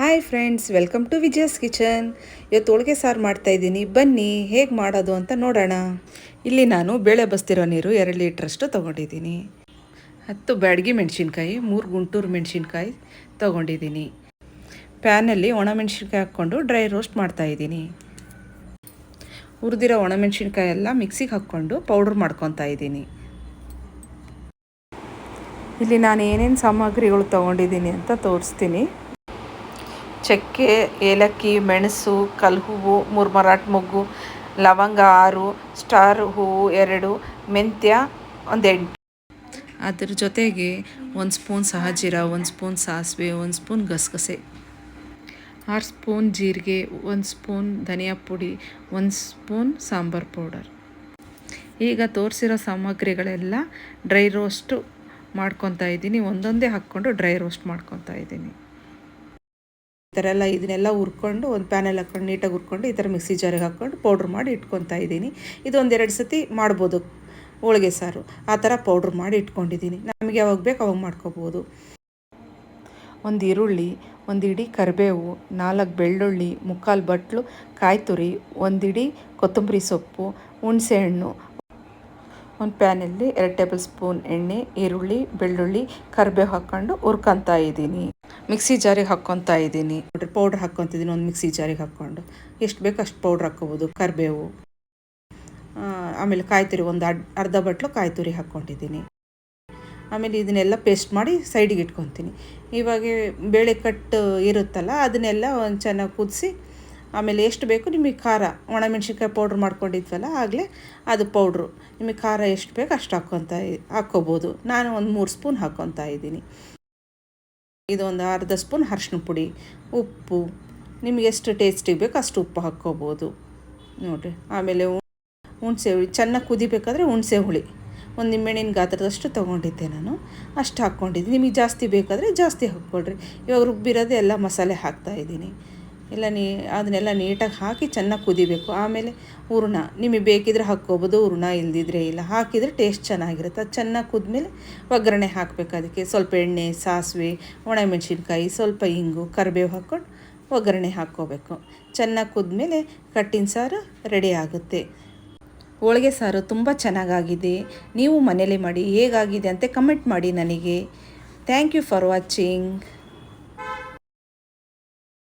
Hi friends welcome to Vijaya's kitchen ಇವತ್ತು ಹೋಳಿಗೆ ಸಾರು ಮಾಡ್ತಾಯಿದ್ದೀನಿ ಬನ್ನಿ, ಹೇಗೆ ಮಾಡೋದು ಅಂತ ನೋಡೋಣ. ಇಲ್ಲಿ ನಾನು ಬೇಳೆ ಬಸ್ತಿರೋ ನೀರು ಎರಡು ಲೀಟ್ರಷ್ಟು ತೊಗೊಂಡಿದ್ದೀನಿ. ಹತ್ತು ಬ್ಯಾಡಗಿ ಮೆಣಸಿನ್ಕಾಯಿ, ಮೂರು ಗುಂಟೂರು ಮೆಣಸಿನ್ಕಾಯಿ ತೊಗೊಂಡಿದ್ದೀನಿ. ಪ್ಯಾನಲ್ಲಿ ಒಣಮೆಣಸಿನ್ಕಾಯಿ ಹಾಕ್ಕೊಂಡು ಡ್ರೈ ರೋಸ್ಟ್ ಮಾಡ್ತಾಯಿದ್ದೀನಿ ಹುರಿದಿರೋ ಒಣಮೆಣಸಿನ್ಕಾಯಿ ಎಲ್ಲ ಮಿಕ್ಸಿಗೆ ಹಾಕ್ಕೊಂಡು ಪೌಡ್ರ್ ಮಾಡ್ಕೊತಾ ಇದ್ದೀನಿ. ಇಲ್ಲಿ ನಾನು ಏನೇನು ಸಾಮಗ್ರಿಗಳು ತೊಗೊಂಡಿದ್ದೀನಿ ಅಂತ ತೋರಿಸ್ತೀನಿ. ಚಕ್ಕೆ, ಏಲಕ್ಕಿ, ಮೆಣಸು, ಕಲ್ಹೂವು ಮೂರು ಮರಾಟ್ ಮೊಗ್ಗು, ಲವಂಗ ಆರು, ಸ್ಟಾರ್ ಹೂವು ಎರಡು, ಮೆಂತ್ಯ ಒಂದೆಂಟು. ಅದ್ರ ಜೊತೆಗೆ ಒಂದು ಸ್ಪೂನ್ ಸಹಜೀರ, ಒಂದು ಸ್ಪೂನ್ ಸಾಸಿವೆ, ಒಂದು ಸ್ಪೂನ್ ಗಸಗಸೆ. ಆರು ಸ್ಪೂನ್ ಜೀರಿಗೆ, ಒಂದು ಸ್ಪೂನ್ ಧನಿಯಾ ಪುಡಿ, ಒಂದು ಸ್ಪೂನ್ ಸಾಂಬಾರ್ ಪೌಡರ್. ಈಗ ತೋರಿಸಿರೋ ಸಾಮಗ್ರಿಗಳೆಲ್ಲ ಡ್ರೈ ರೋಸ್ಟು ಮಾಡ್ಕೊತಾ ಇದ್ದೀನಿ. ಒಂದೊಂದೇ ಹಾಕ್ಕೊಂಡು ಡ್ರೈ ರೋಸ್ಟ್ ಮಾಡ್ಕೊತಾ ಇದ್ದೀನಿ. ಥರ ಎಲ್ಲ ಇದನ್ನೆಲ್ಲ ಹುರ್ಕೊಂಡು ಒಂದು ಪ್ಯಾನಲ್ಲಿ ಹಾಕ್ಕೊಂಡು ನೀಟಾಗಿ ಹುರ್ಕೊಂಡು ಈ ಥರ ಮಿಕ್ಸಿ ಜಾರಿಗೆ ಹಾಕ್ಕೊಂಡು ಪೌಡ್ರ್ ಮಾಡಿ ಇಟ್ಕೊತಾ ಇದ್ದೀನಿ. ಇದು ಒಂದೆರಡು ಸತಿ ಮಾಡ್ಬೋದು ಹೋಳಿಗೆ ಸಾರು. ಆ ಥರ ಪೌಡ್ರ್ ಮಾಡಿ ಇಟ್ಕೊಂಡಿದ್ದೀನಿ. ನಮಗೆ ಯಾವಾಗ ಬೇಕು ಅವಾಗ ಮಾಡ್ಕೋಬೋದು. ಒಂದು ಈರುಳ್ಳಿ, ಒಂದು ಇಡೀ ಕರಿಬೇವು, ನಾಲ್ಕು ಬೆಳ್ಳುಳ್ಳಿ, ಮುಕ್ಕಾಲು ಬಟ್ಲು ಕಾಯಿ ತುರಿ ಒಂದು ಇಡೀ ಕೊತ್ತಂಬರಿ ಸೊಪ್ಪು ಹುಣಸೆಹಣ್ಣು ಒಂದು ಪ್ಯಾನಲ್ಲಿ ಎರಡು ಟೇಬಲ್ ಸ್ಪೂನ್ ಎಣ್ಣೆ, ಈರುಳ್ಳಿ, ಬೆಳ್ಳುಳ್ಳಿ, ಕರಿಬೇವು ಹಾಕ್ಕೊಂಡು ಹುರ್ಕೊತಾ ಇದ್ದೀನಿ. ಮಿಕ್ಸಿ ಜಾರಿಗೆ ಹಾಕ್ಕೊತಾ ಇದ್ದೀನಿ. ಪೌಡ್ರ್ ಹಾಕ್ಕೊತಿದ್ದೀನಿ, ಒಂದು ಮಿಕ್ಸಿ ಜಾರಿಗೆ ಹಾಕ್ಕೊಂಡು. ಎಷ್ಟು ಬೇಕು ಅಷ್ಟು ಪೌಡ್ರ್ ಹಾಕ್ಕೋಬೋದು, ಕರಿಬೇವು. ಆಮೇಲೆ ಕಾಯಿ ತುರಿ, ಒಂದು ಅರ್ಧ ಬಟ್ಲು ಕಾಯಿ ತುರಿ ಹಾಕ್ಕೊಂಡಿದ್ದೀನಿ. ಆಮೇಲೆ ಇದನ್ನೆಲ್ಲ ಪೇಸ್ಟ್ ಮಾಡಿ ಸೈಡಿಗೆ ಇಟ್ಕೊತೀನಿ. ಇವಾಗ ಬೇಳೆ ಕಟ್ಟು ಇರುತ್ತಲ್ಲ, ಅದನ್ನೆಲ್ಲ ಒಂದು ಚೆನ್ನಾಗಿ ಕುದಿಸಿ, ಆಮೇಲೆ ಎಷ್ಟು ಬೇಕು ನಿಮಗೆ ಖಾರ, ಒಣಮೆಣ್ಸಿನ್ಕಾಯಿ ಪೌಡ್ರ್ ಮಾಡ್ಕೊಂಡಿದ್ವಲ್ಲ, ಆಗಲೇ ಅದು ಪೌಡ್ರು ನಿಮಗೆ ಖಾರ ಎಷ್ಟು ಬೇಕು ಅಷ್ಟು ಹಾಕ್ಕೊತ, ಹಾಕ್ಕೋಬೋದು. ನಾನು ಒಂದು ಮೂರು ಸ್ಪೂನ್ ಹಾಕ್ಕೊತಾ ಇದ್ದೀನಿ. ಇದು ಒಂದು ಅರ್ಧ ಸ್ಪೂನ್ ಅರ್ಶಿನ ಪುಡಿ, ಉಪ್ಪು, ನಿಮಗೆ ಎಷ್ಟು ಟೇಸ್ಟಿಗೆ ಬೇಕು ಅಷ್ಟು ಉಪ್ಪು ಹಾಕ್ಕೋಬೋದು. ನೋಡಿರಿ, ಆಮೇಲೆ ಹುಣಸೆ ಹುಳಿ, ಚೆನ್ನಾಗಿ ಕುದಿಬೇಕಾದ್ರೆ ಹುಣಸೆ ಹುಳಿ. ಒಂದು ನಿಂಬೆಹಣ್ಣಿನ ಗಾತ್ರದಷ್ಟು ತೊಗೊಂಡಿದ್ದೆ ನಾನು. ಅಷ್ಟು ಹಾಕ್ಕೊಂಡಿದ್ದೀನಿ. ನಿಮಗೆ ಜಾಸ್ತಿ ಬೇಕಾದರೆ ಜಾಸ್ತಿ ಹಾಕ್ಕೊಳ್ರಿ. ಇವಾಗ ರುಬ್ಬಿರೋದೇ ಎಲ್ಲ ಮಸಾಲೆ ಹಾಕ್ತಾಯಿದ್ದೀನಿ ಎಲ್ಲ ನೀ, ಅದನ್ನೆಲ್ಲ ನೀಟಾಗಿ ಹಾಕಿ ಚೆನ್ನಾಗಿ ಕುದಿಬೇಕು. ಆಮೇಲೆ ಹೂರ್ಣ, ನಿಮಗೆ ಬೇಕಿದ್ರೆ ಹಾಕ್ಕೋಬೋದು, ಹೂರ್ಣ ಇಲ್ದಿದ್ರೆ ಇಲ್ಲ. ಹಾಕಿದರೆ ಟೇಸ್ಟ್ ಚೆನ್ನಾಗಿರುತ್ತೆ. ಅದು ಚೆನ್ನಾಗಿ ಕುದ್ಮೇಲೆ ಒಗ್ಗರಣೆ ಹಾಕಬೇಕು ಅದಕ್ಕೆ. ಸ್ವಲ್ಪ ಎಣ್ಣೆ, ಸಾಸಿವೆ, ಒಣಮೆಣಸಿನ್ಕಾಯಿ, ಸ್ವಲ್ಪ ಇಂಗು, ಕರಿಬೇವು ಹಾಕ್ಕೊಂಡು ಒಗ್ಗರಣೆ ಹಾಕ್ಕೋಬೇಕು. ಚೆನ್ನಾಗಿ ಕುದ್ಮೇಲೆ ಕಟ್ಟಿನ ಸಾರು ರೆಡಿ ಆಗುತ್ತೆ. ಹೋಳಿಗೆ ಸಾರು ತುಂಬ ಚೆನ್ನಾಗಾಗಿದೆ. ನೀವು ಮನೇಲಿ ಮಾಡಿ ಹೇಗಾಗಿದೆ ಅಂತ ಕಮೆಂಟ್ ಮಾಡಿ ನನಗೆ. Thank you for watching